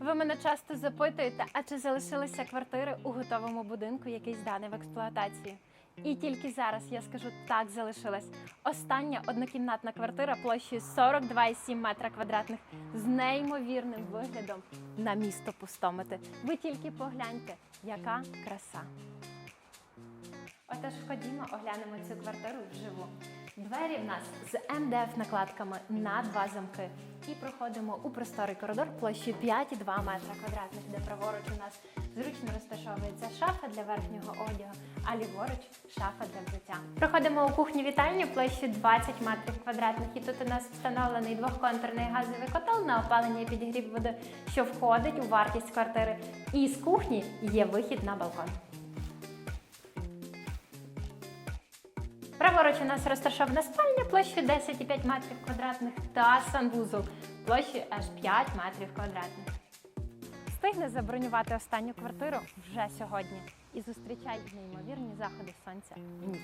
Ви мене часто запитуєте, а чи залишилися квартири у готовому будинку, який зданий в експлуатацію? І тільки зараз я скажу так залишилась. Остання однокімнатна квартира площею 42,7 метра квадратних з неймовірним виглядом на місто Пустомити. Ви тільки погляньте, яка краса. Отож, ходімо, оглянемо цю квартиру вживу. Двері в нас з МДФ накладками на два замки. І проходимо у просторий коридор площею 5,2 метра квадратних, де праворуч у нас зручно розташовується шафа для верхнього одягу, а ліворуч шафа для взуття. Проходимо у кухню вітальню площею 20 метрів квадратних. І тут у нас встановлений двохконтурний газовий котел на опалення і підігрів води, що входить у вартість квартири. І з кухні є вихід на балкон. Праворуч у нас розташована спальня площею 10,5 метрів квадратних та санвузол площею аж 5 метрів квадратних. Встигни забронювати останню квартиру вже сьогодні і зустрічай неймовірні заходи сонця в ніч.